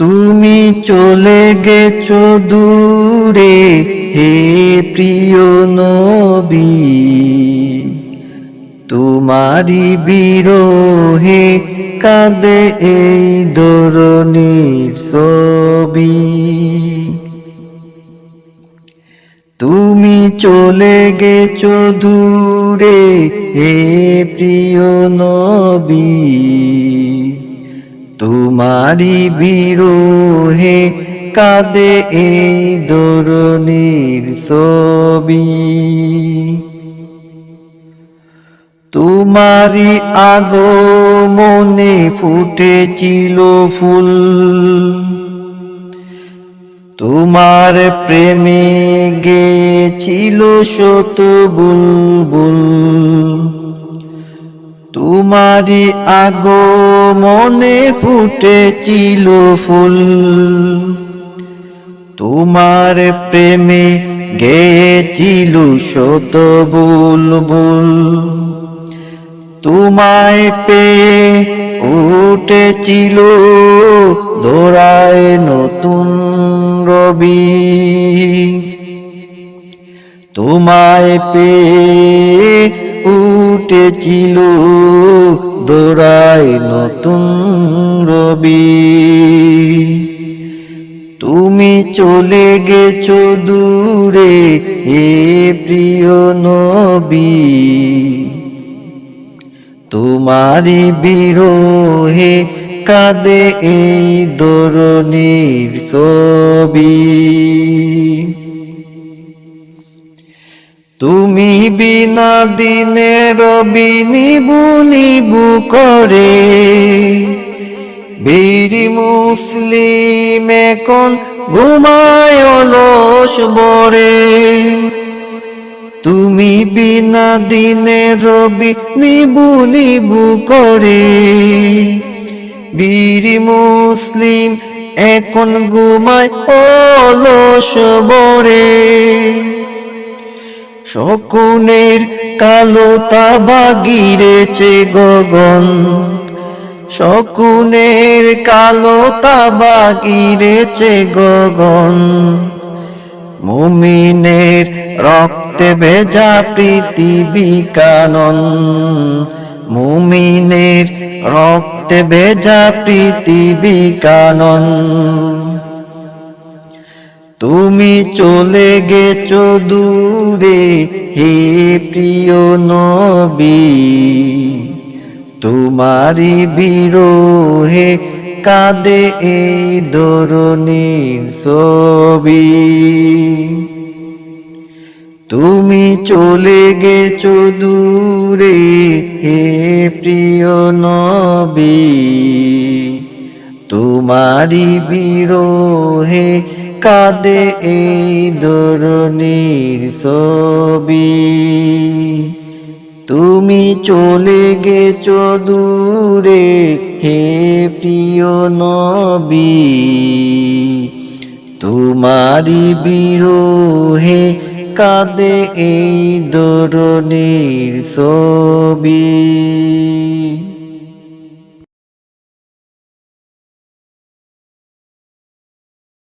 তুমি চলে গেছো দূরে, হে প্রিয় নবী। তোমারি বিরোহে কাঁদে এই দরনির ছবি। তুমি চলে গেছো দূরে, হে প্রিয় নবী। তোমারি বিরোহে কাঁদে এই দরনির ছবি। তোমারি আগো মনে ফুটেছিল ফুল। তোমার প্রেমে গেছিল শত বুলবুল। তোমারি আগো মনে ফুটেছিল ফুল। তোমার প্রেমে গেছিল শত বুলবুল। তোমায় পেয়ে উঠেছিল দোড়ায় নতুন রবি। তোমায় পেয়ে উঠেছিল দোড়ায় নতুন রবি। তুমি চলে গেছো দূরে হে প্রিয় নবী। তোমারি বিরোহে কাঁদে এই দরনির ছবি। তুমি বিনা দিনে রবি নিবু নিবু করে। বীর মুসলিম এখন ঘুমায় অলস বরে তুমি বিনা দিনে রবি নিবু নিবু করে। বীর মুসলিম এখন ঘুমায় অলস বরে শকুনের কালো তাবা গিরেছে গগন। শকুনের কালো তাবা গিরেছে গগন। মুমিনের রক্তে ভেজা পৃথিবী কানন মুমিনের রক্তে ভেজা পৃথিবী কানন তুমি চলে গেছো দূরে হে প্রিয় নবী। তোমারি বিরোহে কাঁদে এই দরনির ছবি। তুমি চলে গেছো দূরে, হে প্রিয় নবী। তোমারি বিরোহে কাঁদে এই দরনির ছবি। তুমি চলে গেছো দূরে, হে প্রিয় নবী। তোমারি বিরোহে কাঁদে এই দরনির ছবি।